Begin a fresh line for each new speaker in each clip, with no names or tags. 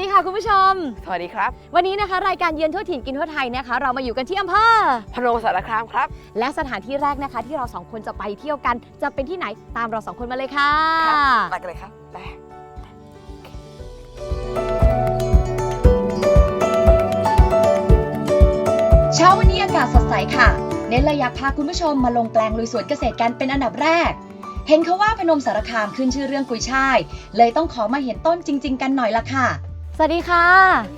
ดีค่ะคุณผู้ชม
สวัสดีครับ
วันนี้นะคะ รายการเยือนทั่วถิ่นกินทั่วไทยนะคะ เรามาอยู่กันที่อำเภอ
พนมสารคามครับ
และสถานที่แรกนะคะ ที่เราสองคนจะไปเที่ยวกัน จะเป็นที่ไหนตามเราสองคนมาเลยค่ะ
ไปกันเลยครับไป
เช้าวันนี้อากาศสดใสค่ะ เน้นเลยอยากพาคุณผู้ชมมาลงแปลงลุยสวนเกษตรกันเป็นอันดับแรกเห็นเขาว่าพนมสารคามขึ้นชื่อเรื่องกุยช่าย เลยต้องขอมาเห็นต้นจริง ๆ กันหน่อยละค่ะ
ส วัสดีค่ะ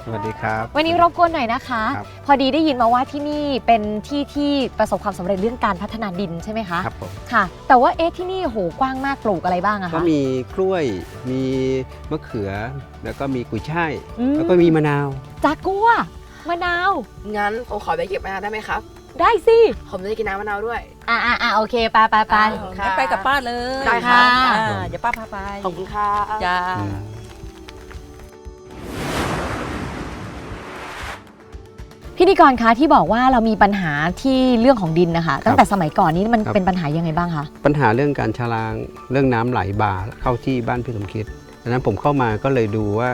สวัสดีครับ
วันนี้รบกวนหน่อยนะคะ
ครับ
พอดีได้ยินมาว่าที่นี่เป็นที่ที่ประสบความสำเร็จเรื่องการพัฒนาดินใช่ไหมคะ
ครับผม
ค่ะ แต่ว่าเอ๊ะที่นี่โหกว้างมากปลูกอะไรบ้างอะ
ก็
คะ
มีกล้วย มีมะเขือ แล้วก็มีกุยช่าย
อืม
แล้วก็มีมะนาว
จากกัวมะนาว
งั้นผมขอไปเก็บมะนาวได้ไหมครับ
ได้สิ
ผมจะกินน้ำมะนาวด้วย
อ่าอ่าอ่าโอเคไปไปไป
อ่า
งั้นไปกับป้าเลย
ได้ครับ
อ่าเดี๋ยวป้าพาไป
ขอบคุณครับ
จ้า
พิธีกรคะที่บอกว่าเรามีปัญหาที่เรื่องของดินนะคะ ตั้งแต่สมัยก่อนนี้มันเป็นปัญหายังไงบ้างคะ
ปัญหาเรื่องการชะลางเรื่องน้ำไหลบ่าเข้าที่บ้านพี่สมคิดดังนั้นผมเข้ามาก็เลยดูว่า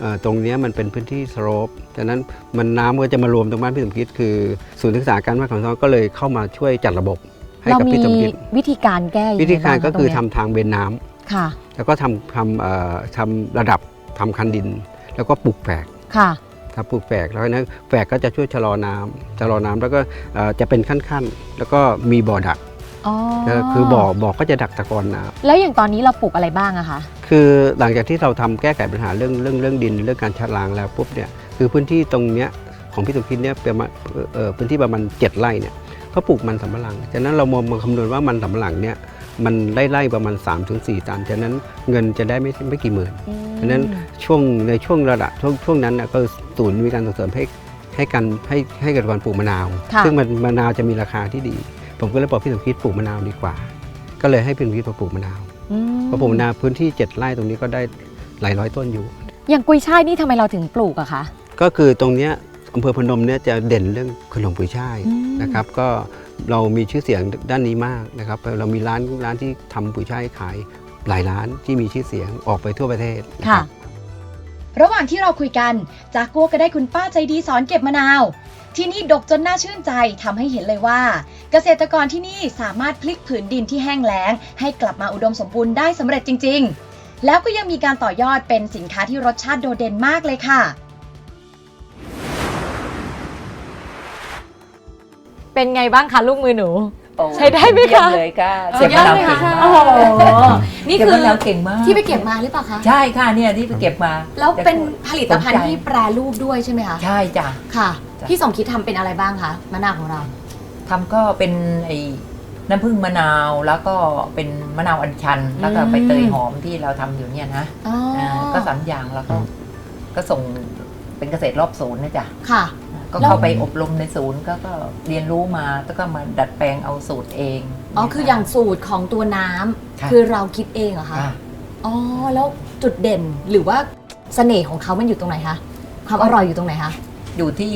เอ่อตรงเนี้ยมันเป็นพื้นที่สโลปดังนั้นมันน้ำก็จะมารวมตรงบ้านพี่สมคิดคือศูนย์ศึกษาการวัดของท้องก็เลยเข้ามาช่วยจัดระบบให้
เรา
กับ
มี
พี่สมคิด
วิธีการแก้ยังไง
วิธีการก็คือ
บ้งะ
ทำทางเบนน้ำ
ค่ะ
แล้วก็ทำทำเอ่อทำระดับทำคันดิน แล้วก็ปลูกแฝก
ค่ะ
ถ้าปลูกแฝกแล้วนะแฝกก็จะช่วยชะลอน้ำชะลอน้ำแล้วก็เอ่อจะเป็นขั้นๆ แล้วก็มีบ่อดัก
อ๋อ
ก็คือบ่อบ่อก็จะดักตะกอนน้
แล้วอย่างตอนนี้เราปลูกอะไรบ้างอะคะำ
คือหลังจากที่เราทำแก้ไขปัญหาเรื่องเรื่องเรื่องดินเรื่องการชะลางแล้วปุ๊บเนี่ยคือพื้นที่ตรงเนี้ยของพี่สมคิดเนี่ยประมาณเอ่อเอ่อพื้นที่ประมาณ7ไร่เนี่ยเขาปลูกมันสำปะหลังฉะนั้นเรามองมาคำนวณว่ามันสำปะหลังเนี่ยมันได้ไร่ประมาณ 3-4 ตันฉะนั้นเงินจะได้ไม่ไม่กี่หมื่นเพราะฉะนั้นช่วงในช่วงระดับช่วงช่วงนั้นนะก็ ศูนย์มีการส่งเสริมให้ให้กันให้ให้เกิดการปลูกมะนาว
ค่ะ
ซึ่งมันมะนาวจะมีราคาที่ดี ผมก็เลยบอกพี่สมคิดปลูกมะนาวดีกว่า ก็เลยให้พี่สมคิดมาปลูกมะนาว
อืม
พอปลูกมะนาวพื้นที่ 7 ไร่ตรงนี้ก็ได้หลายร้อยต้นอยู่
อย่างกุยช่ายนี่ทำไมเราถึงปลูกอะคะ
ก็คือตรงเนี้ยอำเภอพนมเนี่ยจะเด่นเรื่องขนมกุยช่าย
อืม
นะครับ ก็เรามีชื่อเสียงด้านนี้มากนะครับ เรามีร้านร้านที่ทำกุยช่ายขายหลายร้านที่มีชื่อเสียงออกไปทั่วประเทศนะ
ค่ะ
รับ
ระหว่างที่เราคุยกันจากกัวก็ได้คุณป้าใจดีสอนเก็บมะนาว ที่นี่ดกจนน่าชื่นใจทำให้เห็นเลยว่า เกษตรกรที่นี่สามารถพลิกผืนดินที่แห้งแล้ง ให้กลับมาอุดมสมบูรณ์ได้สำเร็จจริง ๆ แล้วก็ยังมีการต่อยอดเป็นสินค้าที่รสชาติโดดเด่นมากเลยค่ะ
เป็นไงบ้างคะลูกมือหนู
โอ้
ใช้ได้ไหมคะ
เยี่ยเลยค่ะ
สุ
เก็
ด
บ
ยอ
มะ
ด
นาว
เลย
เก่ง
ค่ะ
มาก
โอ้โหนี่
เก็บ
คือ
มะนาวเก่งมาก
ที่ไปเก็บมาหรือเปล่าคะ
ใช่ค่ะเนี่ยที่ไปเก็บมา
แล้วเป็นผลิตภัณฑ์
สนใจ
ที่แปรรูปด้วยใช่ไหมคะ
ใช่จ้ะ
ค่ะ
จ้ะ
พี่สมคิดทำเป็นอะไรบ้างคะมะนาวของเรา
ทำก็เป็นไอ้น้ำผึ้งมะนาวแล้วก็เป็นมะนาวอัญชัน แล้วก็
อืม
ใบเตยหอมที่เราทำอยู่เนี่ยนะ
อ๋ออา
ก็สามอย่างแล้วก็ก็ส่งเป็นเกษตรรอบศูนย์นะจ๊ะ
ค่ะ
ก็
แล้ว
เข้าไปอบรมในศูนย์ก็ก็เรียนรู้มาแล้วก็มาดัดแปลงเอาสูตรเอง
อ๋อคืออย่างสูตรของตัวน้ำ
ค่ะ
คือเราคิดเองเหรอคะ
ค่ะ
อ๋อ แล้วจุดเด่นหรือว่าเสน่ห์ของเขามันอยู่ตรงไหนคะ ความอร่อยอยู่ตรงไหนคะ
อยู่ที่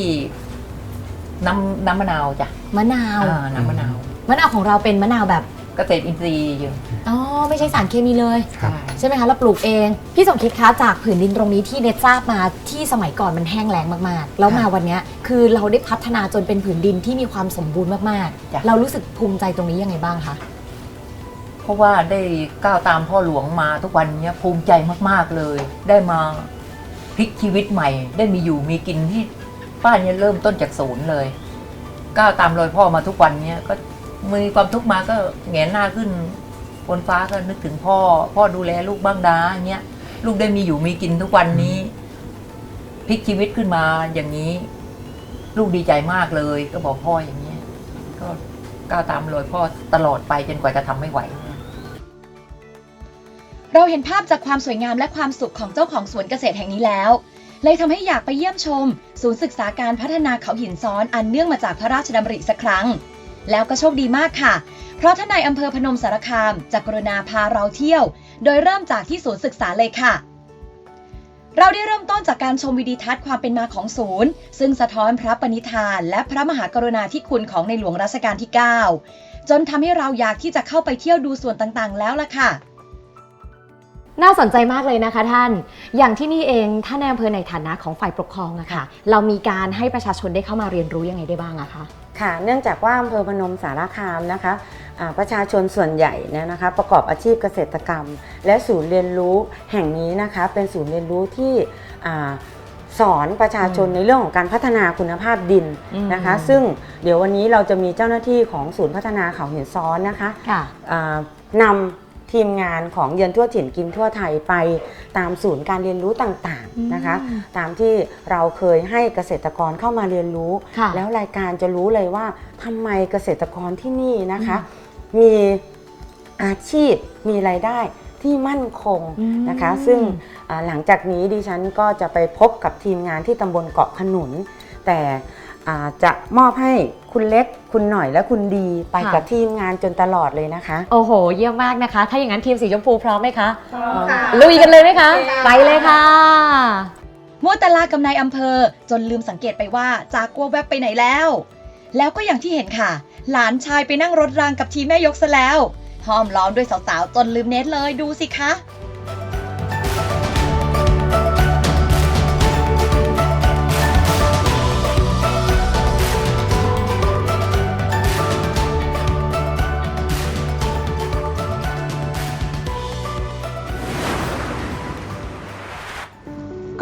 น้ำน้ำมะนาวจ้ะ
มะนาว
อ่าน้ำมะนาว
มะนาวของเราเป็นมะนาวแบบ
เกษตรอินทรีย์อยู่
อ๋อไม่ใช่สารเคมีเลย
ครับ
ใช่
ใช่ไหมคะเราปลูกเอง พี่สมคิดคะจากผืนดินตรงนี้ที่เนตทราบมาที่สมัยก่อนมันแห้งแล้งมากๆ แล้วมาวันเนี้ยคือเราได้พัฒนาจนเป็นผืนดินที่มีความสมบูรณ์มาก
จ้ะ
ๆ เรารู้สึกภูมิใจตรงนี้ยังไงบ้างคะ
เพราะว่าได้ก้าวตามพ่อหลวงมาทุกวันเนี้ยภูมิใจมาก ๆ เลย ได้มาพลิกชีวิตใหม่ ได้มีอยู่มีกินที่ป้าเนี่ยเริ่มต้นจากศูนย์เลยก้าวตามรอยพ่อมาทุกวันเนี้ยก็ มีความทุกข์มาก็แงนหน้าขึ้นบนฟ้าก็นึกถึงพ่อ พ่อดูแลลูกบ้างดาอย่างเงี้ยลูกได้มีอยู่มีกินทุกวันนี้พลิกชีวิตขึ้นมาอย่างนี้ ลูกดีใจมากเลย ก็บอกพ่ออย่างเงี้ยก็ก้าวตามรอยพ่อตลอดไปจนกว่าจะทำไม่ไหว
เราเห็นภาพจากความสวยงามและความสุขของเจ้าของสวนเกษตรแห่งนี้แล้ว เลยทำให้อยากไปเยี่ยมชม ศูนย์ศึกษาการพัฒนาเขาหินซ้อนอันเนื่องมาจากพระราชดำริสักครั้ง แล้วก็โชคดีมากค่ะ เพราะท่านนายอำเภอพนมสารคามจะกรุณาพาเราเที่ยว โดยเริ่มจากที่ศูนย์ศึกษาเลยค่ะ เราได้เริ่มต้นจากการชมวิดีทัศน์ความเป็นมาของศูนย์ ซึ่งสะท้อนพระปณิธาน และพระมหากรุณาธิคุณของในหลวงรัชกาลที่ 9 จนทำให้เราอยากที่จะเข้าไปเที่ยวดูส่วนต่างๆ แล้วล่ะค่ะ
น่าสนใจมากเลยนะคะท่าน อย่างที่นี่เองท่านในอำเภอในฐานะของฝ่ายปกครองอะค่ะ เรามีการให้ประชาชนได้เข้ามาเรียนรู้ยังไงได้บ้างอะคะ
ค่ะ เนื่องจากว่าอำเภอพนมสารคามนะคะอ่าประชาชนส่วนใหญ่เนี่ยนะคะ ประกอบอาชีพเกษตรกรรม และศูนย์เรียนรู้แห่งนี้นะคะ เป็นศูนย์เรียนรู้ที่อ่าสอนประชาชนในเรื่องของการพัฒนาคุณภาพดินนะคะ
อืม
ซึ่งเดี๋ยววันนี้เราจะมีเจ้าหน้าที่ของศูนย์พัฒนาเขาหินซ้อนนะคะ
ค่ะ
อ่านำ ทีมงานของเยือนทั่วถิ่นกินทั่วไทยไปตามศูนย์การเรียนรู้ต่างๆนะคะ
อืม
ตามที่เราเคยให้เกษตรกรเข้ามาเรียนรู้
ค่ะ
แล้วรายการจะรู้เลยว่าทำไมเกษตรกรที่นี่นะคะ มีอาชีพมีรายได้ที่มั่นคงนะคะ
อืม
ซึ่งอ่าหลังจากนี้ดิฉันก็จะไปพบกับทีมงานที่ตำบลเกาะขนุน แต่อ่าจะมอบให้ คุณเล็ก คุณหน่อยและคุณดีไปกับทีมงานจนตลอดเลยนะคะ
โอ้โห เยี่ยมมากนะคะ ถ้าอย่างนั้นทีมสีชมพูพร้อมไหมคะพร้อมค่ะลุยกันเลยไหมคะ ไปเลยค่ะ
มัวแต่ลากับนายอำเภอ จนลืมสังเกตไปว่าจากกัวแวบไปไหนแล้ว แล้วก็อย่างที่เห็นค่ะ หลานชายไปนั่งรถรางกับทีมแม่ยกซะแล้วห้อมล้อมด้วยสาวๆ จนลืมเน็ตเลยดูสิคะ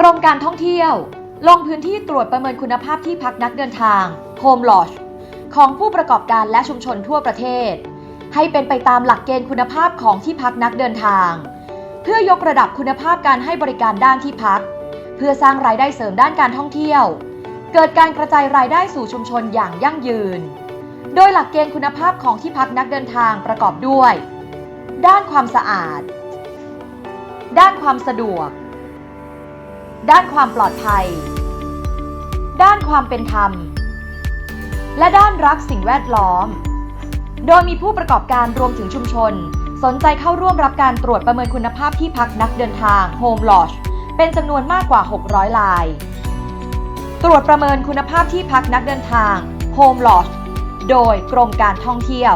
รมการท่องเที่ยว ลงพื้นที่ตรวจประเมินคุณภาพที่พักนักเดินทาง Home Lodge ของผู้ประกอบการและชุมชนทั่วประเทศ ให้เป็นไปตามหลักเกณฑ์คุณภาพของที่พักนักเดินทาง เพื่อยกระดับคุณภาพการให้บริการด้านที่พัก เพื่อสร้างรายได้เสริมด้านการท่องเที่ยว เกิดการกระจายรายได้สู่ชุมชนอย่างยั่งยืน โดยหลักเกณฑ์คุณภาพของที่พักนักเดินทางประกอบด้วย ด้านความสะอาด ด้านความสะดวก ด้านความปลอดภัย ด้านความเป็นธรรม และด้านรักสิ่งแวดล้อม โดยมีผู้ประกอบการรวมถึงชุมชน สนใจเข้าร่วมรับการตรวจประเมินคุณภาพที่พักนักเดินทาง Home Lodge เป็นจำนวนมากกว่า 600 ลาย ตรวจประเมินคุณภาพที่พักนักเดินทาง Home Lodge โดยกรมการท่องเที่ยว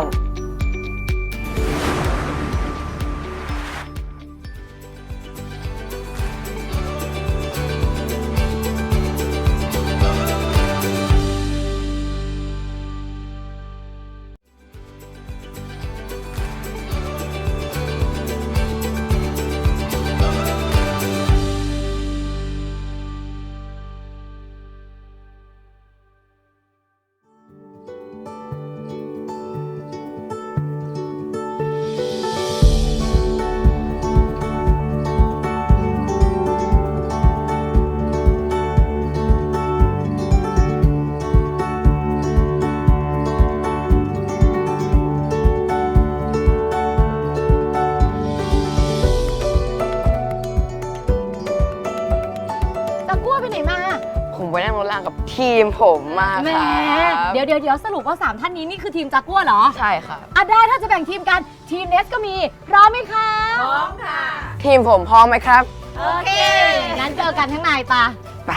ทีมผมมา
แหม
ครับ
เดี๋ยวเดี๋ยวเดี๋ยวสรุปว่า 3 ท่านนี้นี่คือทีมจักกัวเหรอ
ใช่ครับ
อะได้ถ้าจะแบ่งทีมกันทีมเนสก็มี พร้อมไหมคะ
ทีมผมพร้อมไหมครับ
โอเค งั้นเจอกันข้างในปะ
ไป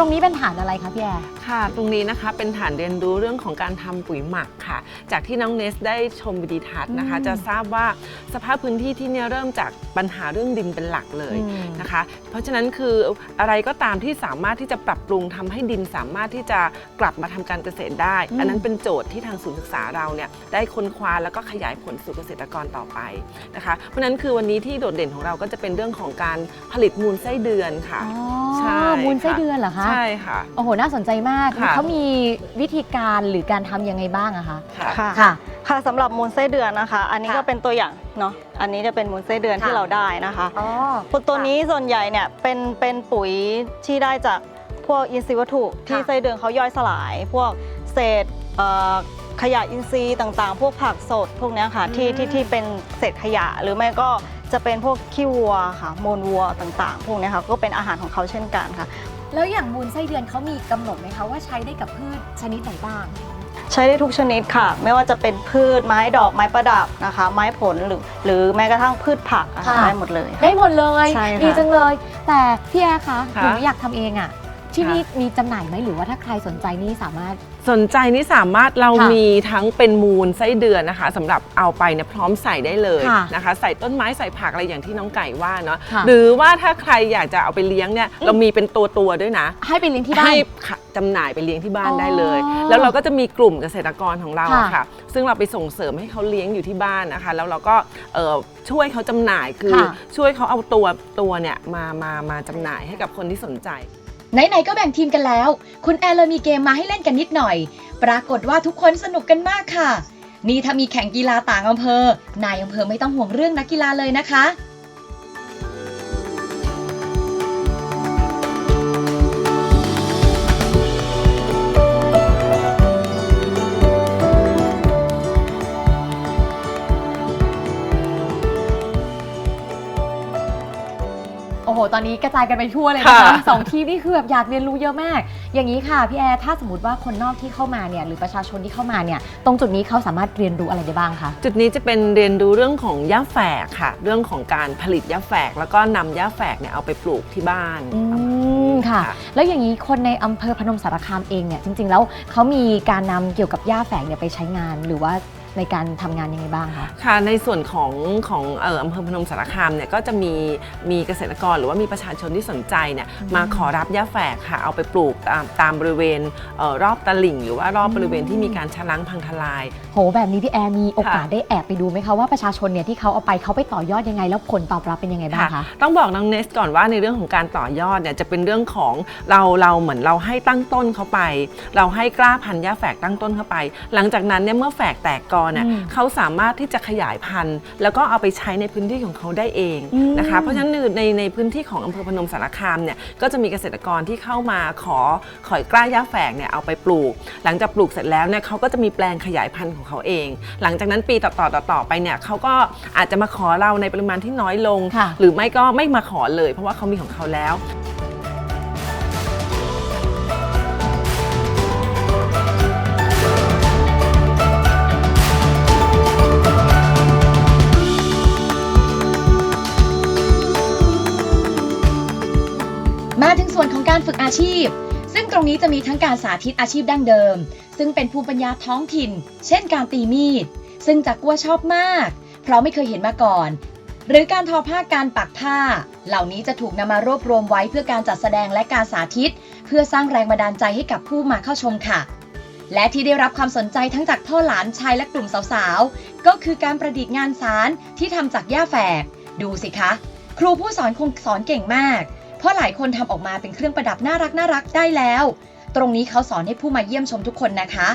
รงนี้เป็นฐานอะไรคะพี่แอร์
ค่ะตรงนี้นะคะเป็นฐานเรียนรู้เรื่องของการทำปุ๋ยหมักค่ะ จากที่น้องเนสได้ชมวิดีทัศน์นะคะ
อืม
จะทราบว่าสภาพพื้นที่ที่เนี่ยเริ่มจากปัญหาเรื่องดินเป็นหลักเลย
อืม
นะคะ เพราะฉะนั้นคืออะไรก็ตามที่สามารถที่จะปรับปรุงทำให้ดินสามารถที่จะกลับมาทำการเกษตรได้ อันนั้นเป็นโจทย์ที่ทางศูนย์ศึกษาเราเนี่ยได้ค้นคว้าแล้วก็ขยายผลสู่เกษตรกรต่อไปนะคะ เพราะฉะนั้นคือวันนี้ที่โดดเด่นของเราก็จะเป็นเรื่องของการผลิตมูลไส้เดือนค่ะ
อ๋อ
ใช่
มูลไส้
ค่ะ
เดือนเหรอคะ
ใช่ค่ะ
โอ้โห น่าสนใจมาก
ค่ะ
เขามีวิธีการหรือการทำยังไงบ้างอะคะ
ค่ะ
ค่ะ
ค่ะสำหรับมูลไส้เดือนนะคะ อันนี้
ค่ะ
ก็เป็นตัวอย่างเนาะ อันนี้จะเป็นมูลไส้เดือน
ค่ะ
ที่เราได้นะคะ
อ๋อ
ตัวนี้ส่วนใหญ่เนี่ยเป็นเป็นปุ๋ยที่ได้จากพวกอินทรีย์วัตถุที่ไส้เดือนเขาย่อยสลาย พวกเศษเอ่อขยะอินทรีย์ต่างๆ พวกผักสดพวกเนี้ยค่ะที่ที่ที่เป็นเศษขยะหรือไม่ก็ จะเป็นพวกขี้วัวค่ะมูลวัวต่างๆ พวกเนี้ยค่ะก็เป็นอาหารของเขาเช่นกันค่ะ
แล้วอย่างมูลไส้เดือนเขามีกำหนดไหมคะว่าใช้ได้กับพืชชนิดไหนบ้าง
ใช้ได้ทุกชนิดค่ะ ไม่ว่าจะเป็นพืชไม้ดอกไม้ประดับนะคะ ไม้ผลหรือหรือแม้กระทั่งพืชผักอะค่ะ
ค่ะ
ได้หมดเลย
ได้หมดเลย
ใช่ค่ะ
ดีจังเลย แต่พี่แอร์คะห
ค่ะ
นูอยากทำเองอะที่
ค่ะ
นี่มีจำหน่ายไหมหรือว่าถ้าใครสนใจนี่สามารถ
สนใจนี่สามารถเรา
ค่ะ
มีทั้งเป็นมูลไส้เดือนนะคะสำหรับเอาไปเนี่ยพร้อมใส่ได้เลย
ค่ะ
นะคะ ใส่ต้นไม้ใส่ผักอะไรอย่างที่น้องไก่ว่าเนาะ
ค่ะ
หรือว่าถ้าใครอยากจะเอาไปเลี้ยงเนี่ยเรามีเป็นตัวตัวๆด้วยนะ
ให้ไปเลี้ยงที่บ้าน
ให้ค่ะจำหน่ายไปเลี้ยงที่บ้าน
อ๋อ
ได้เลยแล้วเราก็จะมีกลุ่มเกษตรกรของเรา
ค่ะ
อะค่ะ ซึ่งเราไปส่งเสริมให้เขาเลี้ยงอยู่ที่บ้านนะคะ แล้วเราก็เอ่อช่วยเขาจำหน่ายคือ
ค่ะ
ช่วยเขาเอาตัวตัวเนี่ยมามามาจำหน่ายให้กับคนที่สนใจ
ไหนๆก็แบ่งทีมกันแล้ว คุณแอร์เลยมีเกมมาให้เล่นกันนิดหน่อย ปรากฏว่าทุกคนสนุกกันมากค่ะ นี่ถ้ามีแข่งกีฬาต่างอำเภอนายอำเภอไม่ต้องห่วงเรื่องนักกีฬาเลยนะคะ
ตอนนี้กระจายกันไปทั่วเลยนะคะ
ค่ะ
สองทีมนี่คือแบบอยากเรียนรู้เยอะมาก อย่างนี้ค่ะพี่แอร์ถ้าสมมติว่าคนนอกที่เข้ามาเนี่ยหรือประชาชนที่เข้ามาเนี่ยตรงจุดนี้เขาสามารถเรียนรู้อะไรได้บ้างคะ
จุดนี้จะเป็นเรียนรู้เรื่องของหญ้าแฝกค่ะ เรื่องของการผลิตหญ้าแฝก แล้วก็นำหญ้าแฝกเนี่ยเอาไปปลูกที่บ้าน
อืมค่ะ แล้วอย่างนี้คนในอำเภอพนมสารคามเองเนี่ยจริง ๆ แล้วเขามีการนำเกี่ยวกับหญ้าแฝกเนี่ยไปใช้งานหรือว่า ในการทำงานยังไงบ้างคะ
ค่ะในส่วนของของเอ่ออำเภอพนมสารคามเนี่ยก็จะมีมีเกษตรกรหรือว่ามีประชาชนที่สนใจเนี่ยมาขอรับหญ้าแฝกค่ะเอาไปปลูกตามตามบริเวณเอ่อรอบตลิ่ง หรือว่ารอบบริเวณที่มีการชะล้างพังทลาย
โหแบบนี้พี่แอร์มีโอกาส
ค่ะ
ได้แอบไปดูไหมคะว่าประชาชนเนี่ยที่เขาเอาไปเขาไปต่อยอดยังไง แล้วผลตอบรับเป็นยังไงบ้างคะ
ต้องบอกน้องเนสก่อนว่าในเรื่องของการต่อยอดเนี่ยจะเป็นเรื่องของเราเราเหมือนเราให้ตั้งต้นเขาไป เราให้กล้าพันธุ์หญ้าแฝกตั้งต้นเข้าไป หลังจากนั้นเนี่ยเมื่อแฝกแตกกอเนี่ย
อืม
เขาสามารถที่จะขยายพันธุ์ แล้วก็เอาไปใช้ในพื้นที่ของเขาได้เอง
อืม
นะคะเพราะฉะนั้นในในพื้นที่ของอำเภอพนมสารคามเนี่ยก็จะมีเกษตรกรที่เข้ามาขอขอยกล้าหญ้าแฝกเนี่ยเอาไปปลูก หลังจากปลูกเสร็จแล้วเนี่ยเขาก็จะมีแปลงขยายพันธุ์ของเขาเอง หลังจากนั้นปีต่อๆต่อๆไปเนี่ยเขาก็อาจจะมาขอเราในปริมาณที่น้อยลง
ค่ะ
หรือไม่ก็ไม่มาขอเลย เพราะว่าเขามีของเขาแล้ว
อาชีพ ซึ่งตรงนี้จะมีทั้งการสาธิตอาชีพดั้งเดิม ซึ่งเป็นภูมิปัญญาท้องถิ่น เช่นการตีมีด ซึ่งจักกัวชอบมาก เพราะไม่เคยเห็นมาก่อน หรือการทอผ้าการปักผ้า เหล่านี้จะถูกนำมารวบรวมไว้เพื่อการจัดแสดงและการสาธิต เพื่อสร้างแรงบันดาลใจให้กับผู้มาเข้าชมค่ะและที่ได้รับความสนใจทั้งจากพ่อหลานชายและกลุ่มสาวๆ ก็คือการประดิษฐ์งานสารที่ทำจากหญ้าแฝก ดูสิคะ ครูผู้สอนคงสอนเก่งมาก เพราะหลายคนทำออกมาเป็นเครื่องประดับน่ารักน่ารักได้แล้ว ตรงนี้เขาสอนให้ผู้มาเยี่ยมชมทุกคนนะคะ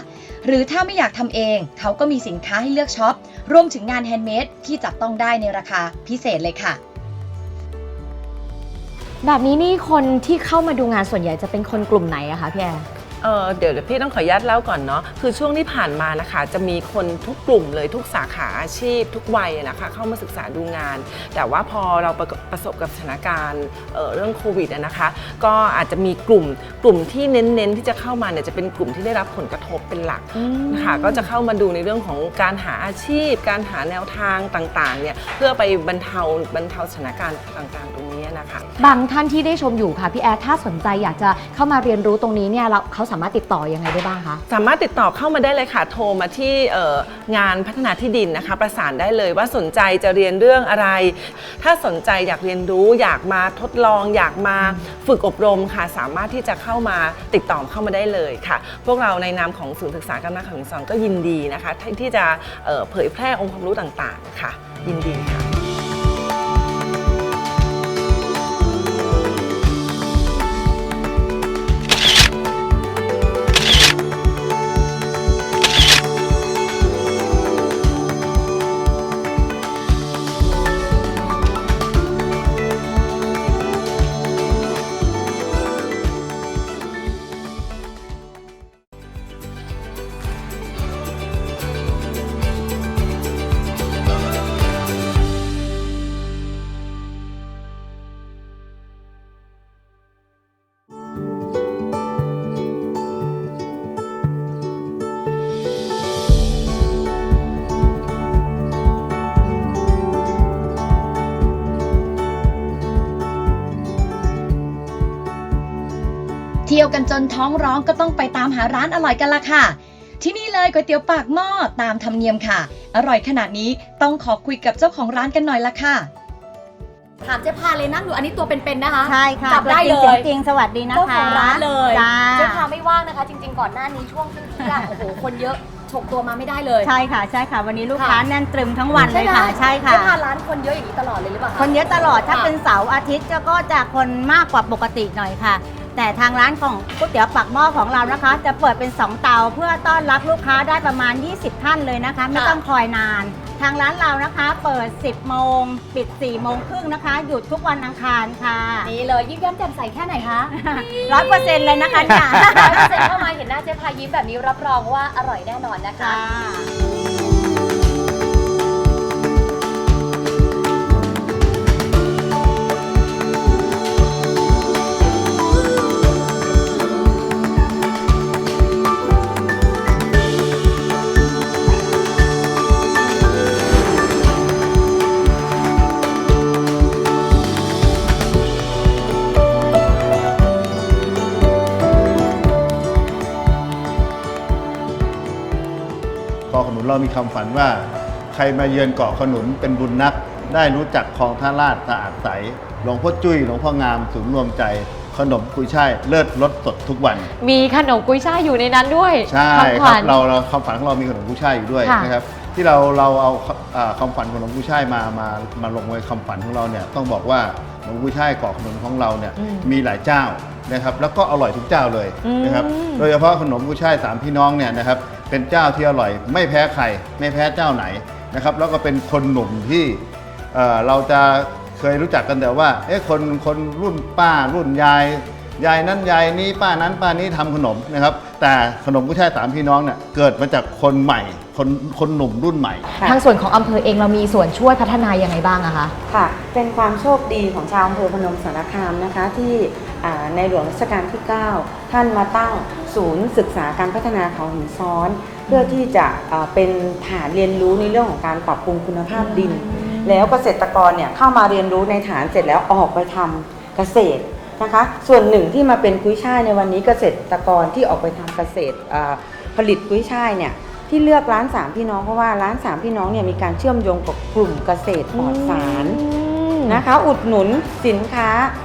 หรือถ้าไม่อยากทำเอง เขาก็มีสินค้าให้เลือกช็อป รวมถึงงานแฮนด์เมดที่จับต้องได้ในราคาพิเศษเลยค่ะ
แบบนี้นี่คนที่เข้ามาดูงานส่วนใหญ่จะเป็นคนกลุ่มไหนอะคะพี่แอร์
เออเดี๋ยวเดี๋ยวพี่ต้องขออนุญาตเล่าก่อนเนาะคือช่วงที่ผ่านมานะคะ จะมีคนทุกกลุ่มเลยทุกสาขาอาชีพ ทุกวัยนะคะเข้ามาศึกษาดูงาน แต่ว่าพอเราประประสบกับสถานการณ์เอ่อเรื่องโควิดอะนะคะ ก็อาจจะมีกลุ่มกลุ่มที่เน้นๆที่จะเข้ามาเนี่ยจะเป็นกลุ่มที่ได้รับผลกระทบเป็นหลักค่ะก็จะเข้ามาดูในเรื่องของการหาอาชีพ การหาแนวทางต่างๆเนี่ยเพื่อไปบรรเทาบรรเทาสถานการณ์ต่างๆตรงนี้นะ คะ
บางท่านที่ได้ชมอยู่ค่ะพี่แอร์ถ้าสนใจอยากจะเข้ามาเรียนรู้ตรงนี้เนี่ยเราเขาสามารถติดต่อยังไงได้บ้างคะ
สามารถติดต่อเข้ามาได้เลยค่ะ โทรมาที่เอ่องานพัฒนาที่ดินนะคะ ประสานได้เลยว่าสนใจจะเรียนเรื่องอะไร ถ้าสนใจอยากเรียนรู้ อยากมาทดลอง อยากมาฝึกอบรมค่ะ สามารถที่จะเข้ามาติดต่อเข้ามาได้เลยค่ะ พวกเราในนามของศูนย์ศึกษาการนาขังสอนก็ยินดีนะคะที่ที่จะเอ่อเผยแพร่องค์ความรู้ต่างๆค่ะ ยินดีค่ะ
กันจนท้องร้องก็ต้องไปตามหาร้านอร่อยกันละค่ะ ที่นี่เลยก๋วยเตี๋ยวปากหม้อตามธรรมเนียมค่ะ อร่อยขนาดนี้ต้องขอคุยกับเจ้าของร้านกันหน่อยละค่ะ
ถามเจ๊พาเลยนั่งอยู่อันนี้ตัวเป็นๆนะคะ
ใช่ค่ะ
จับได้
ตัว
เล
จริง
ย
เสียงจริงสวัสดีนะคะ
เจ้าของร้านเลย
จ้า
เจ๊พาไม่ว่างนะคะ จริง ๆ ก่อนหน้านี้ช่วงเที่ยงๆโอ้โหคนเยอะฉกตัวมาไม่ได้เลย
ใช่ค่ะใช่ค่ะ วันนี้ลูก
ค่ะ
ค้าแน่นตรึมทั้งวันเลยค่ะ ใช่ค่ะ
เจ๊พาร้านคนเยอะอย่างนี้ตลอดเลยหรือเปล่าะ
คนเยอะตลอดถ้า
ค่ะ
เป็นเสาร์อาทิตย์ก็จะคนมากกว่าปกติหน่อยค่ะ แต่ทางร้านของก๋วยเตี๋ยวปักหม้อของเรานะคะ จะเปิดเป็น 2 เตาเพื่อต้อนรับลูกค้าได้ประมาณ 20 ท่านเลยนะคะ ไม่ต้องคอยนาน ทางร้านเรานะคะเปิด 10 โมง ปิด 4 โมงครึ่งนะคะ หยุดทุกวันอังคารค่ะ
นี่เลยยิ้มแย้มแจ่มใสแค่ไหนคะ
ร้อยเปอร์เซ็นต์เลยนะคะเนี่ย
ร้อยเปอร์เซ็นต์เข้ามาเห็นหน้าเจ๊พายิ้มแบบนี้รับรองว่าอร่อยแน่นอนนะคะาะ
ขนุนเรามีคำฝันว่า ใครมาเยือนเกาะขนุนเป็นบุญนัก ได้รู้จักคลองท่าลาดสะอาดใสหลวงพ่อจุ้ยหลวงพ่องามศูนย์รวมใจขนมกุยช่ายเลิศรสสดทุกวัน
มีขนมกุ้ยช่ายอยู่ในนั้นด้วย
ใช่
คำข
ครั
วั
บ
ญ
เราเราคำฝันของเรามีขนมกุ้ยช่ายอยู่ด้วย
ค่ะ
นะครับที่เราเราเอาอ่าคำฝันของขนมกุ้ยช่ายมามามาลงไว้คำฝันของเราเนี่ยต้องบอกว่าขนมกุ้ยช่ายเกาะขนุนของเราเนี่ย
อืม
มีหลายเจ้านะครับแล้วก็อร่อยทุกเจ้าเลยนะครับ
อืม
โดยเฉพาะขนมกุ้ยช่ายสามพี่น้องเนี่ยนะครับ เป็นเจ้าที่อร่อย ไม่แพ้ใครไม่แพ้เจ้าไหนนะครับ แล้วก็เป็นคนหนุ่มที่เอ่อเราจะเคยรู้จักกันแต่ว่าเอ๊ะคนคนรุ่นป้ารุ่นยาย ยายนั้นยายนี้ป้านั้นป้านี้ทำขนมนะครับ แต่ขนมกุ้ยช่ายสามพี่น้องเนี่ยเกิดมาจากคนใหม่คนคนหนุ่มรุ่นใหม่
ทางส่วนของอำเภอเองเรามีส่วนช่วยพัฒนายังไงบ้างอะคะ
ค่ะ เป็นความโชคดีของชาวอำเภอพนมสารคามนะคะที่อ่าในหลวงรัชกาลที่ 9 ท่านมาตั้งศูนย์ศึกษาการพัฒนาเขาหินซ้อน เพื่อที่จะอ่าเป็นฐานเรียนรู้ในเรื่องของการปรับปรุงคุณภาพดิน แล้วเกษตรกรเนี่ยเข้ามาเรียนรู้ในฐานเสร็จแล้วออกไปทำเกษตร นะคะ ส่วนหนึ่งที่มาเป็นกุ้ยช่ายในวันนี้เกษตรกรที่ออกไปทำเกษตรอ่าผลิตกุ้ยช่ายเนี่ยที่เลือกร้านสามพี่น้องเพราะว่าร้านสามพี่น้องเนี่ยมีการเชื่อมโยงกับกลุ่มเกษตรปลอดสารนะคะ อุดหนุนสินค้าอ่า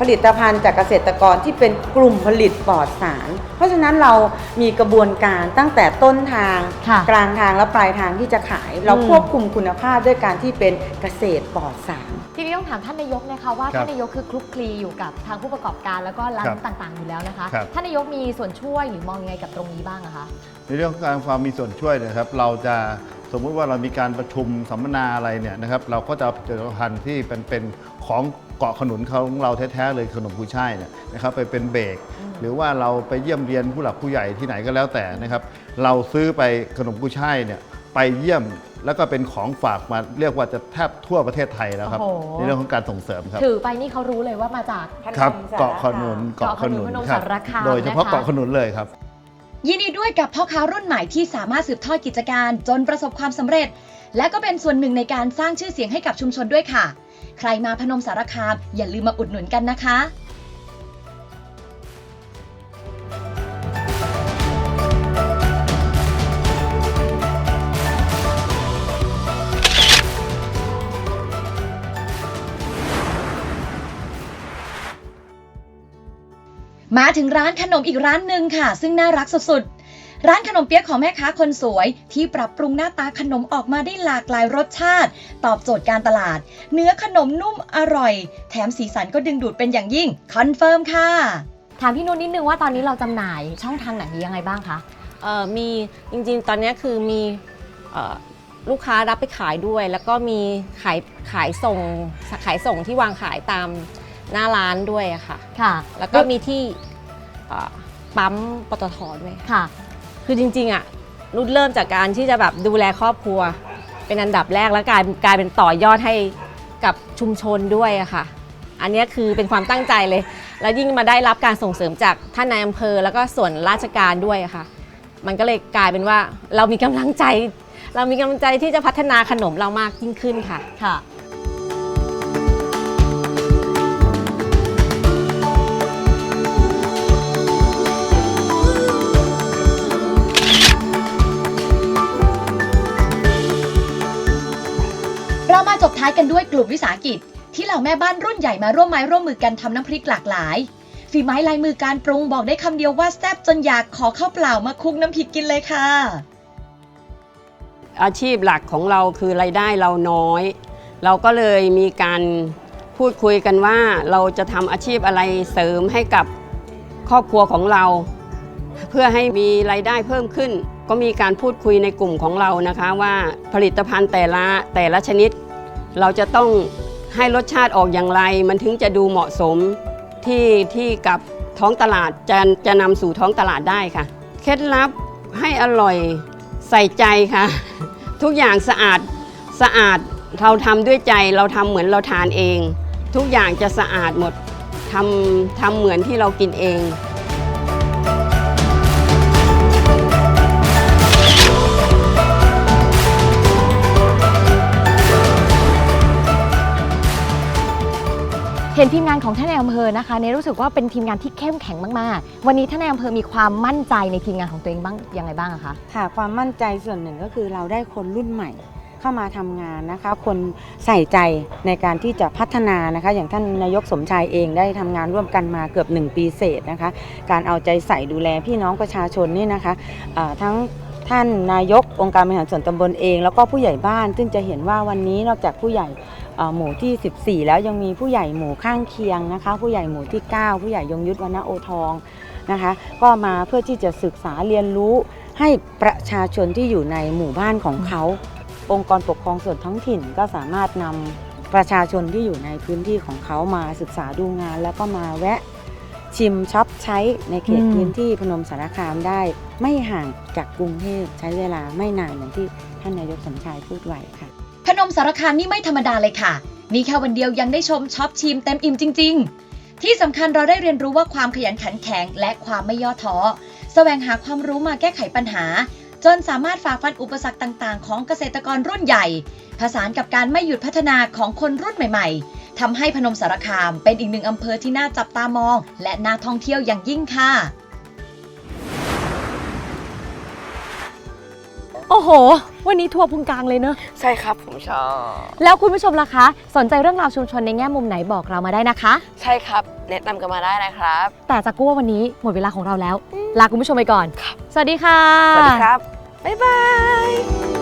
ผลิตภัณฑ์จากเกษตรกรที่เป็นกลุ่มผลิตปลอดสาร เพราะฉะนั้นเรามีกระบวนการตั้งแต่ต้นทาง
ค่ะ
กลางทางและปลายทางที่จะขาย เรา
อืม
ควบคุมคุณภาพด้วยการที่เป็นเกษตรปลอดสาร
ทีนี้ต้องถามท่านนายกนะคะว่า
ครับ
ท่านนายกคือคลุกคลีอยู่กับทางผู้ประกอบการแล้วก็ร้า
ครั
น
บ
ต่างๆอยู่แล้วนะคะ
ครับ
ท่านนายกมีส่วนช่วยหรือมองยังไงกับตรงนี้บ้างอะคะ
ในเรื่องของการความมีส่วนช่วยนะครับ เราจะ สมมุติว่าเรามีการประชุมสัมมนาอะไรเนี่ยนะครับเราก็จะเอาผลิตภัณฑ์ที่เป็นเป็นของเกาะขนุนของเราแท้ๆเลยขนมกุยช่ายเนี่ยนะครับไปเป็นเบรกหรือว่าเราไปเยี่ยมเยียนผู้หลักผู้ใหญ่ที่ไหนก็แล้วแต่นะครับ เราซื้อไปขนมกุยช่ายเนี่ยไปเยี่ยมแล้วก็เป็นของฝากมาเรียกว่าจะแทบทั่วประเทศไทยแล้วครับ
โอ้โห
ในเรื่องของการส่งเสริมครับ
ถือไปนี่เขารู้เลยว่ามาจาก
ครับเกาะขนุน
เกาะขนุนพนม
ครับ
สารคาม
โดยเฉพาะ
นะคะ
เกาะขนุนเลยครับ
ยินดีด้วยกับพ่อค้ารุ่นใหม่ที่สามารถสืบทอดกิจการจนประสบความสำเร็จ และก็เป็นส่วนหนึ่งในการสร้างชื่อเสียงให้กับชุมชนด้วยค่ะ ใครมาพนมสารคามอย่าลืมมาอุดหนุนกันนะคะ มาถึงร้านขนมอีกร้านหนึ่งค่ะ ซึ่งน่ารักสุดๆ ร้านขนมเปี๊ยะของแม่ค้าคนสวย ที่ปรับปรุงหน้าตาขนมออกมาได้หลากหลายรสชาติ ตอบโจทย์การตลาด เนื้อขนมนุ่มอร่อย แถมสีสันก็ดึงดูดเป็นอย่างยิ่งคอนเฟิร์มค่ะ
ถามพี่นุ่นนิดนึงว่าตอนนี้เราจำหน่ายช่องทางไหนยังไงบ้างคะ
เอ่อมีจริงๆ ตอนนี้คือมีเอ่อลูกค้ารับไปขายด้วย แล้วก็มีขายขายส่งขายส่งที่วางขายตาม หน้าร้านด้วยอะค่ะ
ค่ะ
แล้วก็มีที่เอ่อปั๊มปตทด้วย
ค่ะ
คือจริงๆอะนุ่นเริ่มจากการที่จะแบบดูแลครอบครัว เป็นอันดับแรกแล้วกลายกลายเป็นต่อยอดให้กับชุมชนด้วยอะค่ะ อันเนี้ยคือเป็นความตั้งใจเลย แล้วยิ่งมาได้รับการส่งเสริมจากท่านนายอำเภอ แล้วก็ส่วนราชการด้วยอะค่ะ มันก็เลยกลายเป็นว่าเรามีกำลังใจ เรามีกำลังใจที่จะพัฒนาขนมเรามากยิ่งขึ้นค่ะ
ค่ะ
ท้ายกันด้วยกลุ่มวิสาหกิจ ที่เหล่าแม่บ้านรุ่นใหญ่มาร่วมไม้ร่วมมือกันทำน้ำพริกหลากหลายฝีไม้ลายมือการปรุงบอกได้คำเดียวว่าแซ่บจนอยากขอข้าวเปล่ามาคุกน้ำพริกกินเลยค่ะ
อาชีพหลักของเราคือรายได้เราน้อย เราก็เลยมีการพูดคุยกันว่าเราจะทำอาชีพอะไรเสริมให้กับครอบครัวของเรา เพื่อให้มีรายได้เพิ่มขึ้น ก็มีการพูดคุยในกลุ่มของเรานะคะว่าผลิตภัณฑ์แต่ละแต่ละชนิด เราจะต้องให้รสชาติออกอย่างไร มันถึงจะดูเหมาะสมที่ที่กับท้องตลาดจะจะนำสู่ท้องตลาดได้ค่ะ เคล็ดลับให้อร่อยใส่ใจค่ะ ทุกอย่างสะอาดสะอาดเราทำด้วยใจเราทำเหมือนเราทานเอง ทุกอย่างจะสะอาดหมดทำทำเหมือนที่เรากินเอง
เห็นทีมงานของท่านนายอำเภอนะคะเนยรู้สึกว่าเป็นทีมงานที่เข้มแข็งมากๆ วันนี้ท่านนายอำเภอมีความมั่นใจในทีมงานของตัวเองบ้างยังไงบ้างอะคะ
ค่ะความมั่นใจส่วนหนึ่งก็คือเราได้คนรุ่นใหม่เข้ามาทำงานนะคะ คนใส่ใจในการที่จะพัฒนานะคะ อย่างท่านนายกสมชายเองได้ทำงานร่วมกันมาเกือบ 1 ปีเศษนะคะ การเอาใจใส่ดูแลพี่น้องประชาชนนี่นะคะอ่าทั้งท่านนายกองค์การบริหารส่วนตำบลเอง แล้วก็ผู้ใหญ่บ้าน ซึ่งจะเห็นว่าวันนี้นอกจากผู้ใหญ่ หมู่ที่ 14 แล้วยังมีผู้ใหญ่หมู่ข้างเคียงนะคะ ผู้ใหญ่หมู่ที่ 9 ผู้ใหญ่ยงยุทธวรรณโอทองนะคะ ก็มาเพื่อที่จะศึกษาเรียนรู้ให้ประชาชนที่อยู่ในหมู่บ้านของเขา องค์กรปกครองส่วนท้องถิ่นก็สามารถนำประชาชนที่อยู่ในพื้นที่ของเขามาศึกษาดูงาน แล้วก็มาแวะชิมช็อปใช้ในเขตพื้นที่พนมสารคามได้ ไม่ห่างจากกรุงเทพใช้เวลาไม่นานอย่างที่ท่านนายกสมชายพูดไว้ค่ะ
พนมสารคามนี่ไม่ธรรมดาเลยค่ะ นี่แค่วันเดียวยังได้ชมช็อปชิมเต็มอิ่มจริง ๆ ที่สำคัญเราได้เรียนรู้ว่าความขยันขันแข็งและความไม่ย่อท้อแสวงหาความรู้มาแก้ไขปัญหา จนสามารถฝ่าฟันอุปสรรคต่างๆ ของเกษตรกรรุ่นใหญ่ ผสานกับการไม่หยุดพัฒนาของคนรุ่นใหม่ ๆทำให้พนมสารคามเป็นอีกหนึ่งอำเภอที่น่าจับตามอง และน่าท่องเที่ยวอย่างยิ่งค่ะ
อ้โห วันนี้ทัวร์พุงกลางเลยเนอะ
ใช่ครับผมชอบ
แล้วคุณผู้ชมล่ะคะ สนใจเรื่องราวชุมชนในแง่มุมไหนบอกเรามาได้นะคะ
ใช่ครับแนะนำกันมาได้นะครับ
แต่จากกู้ว่าวันนี้หมดเวลาของเราแล้ว ลาคุณผู้ชมไปก่อน สวัสดีค่ะ
สวัสดีครับ บ๊ายบาย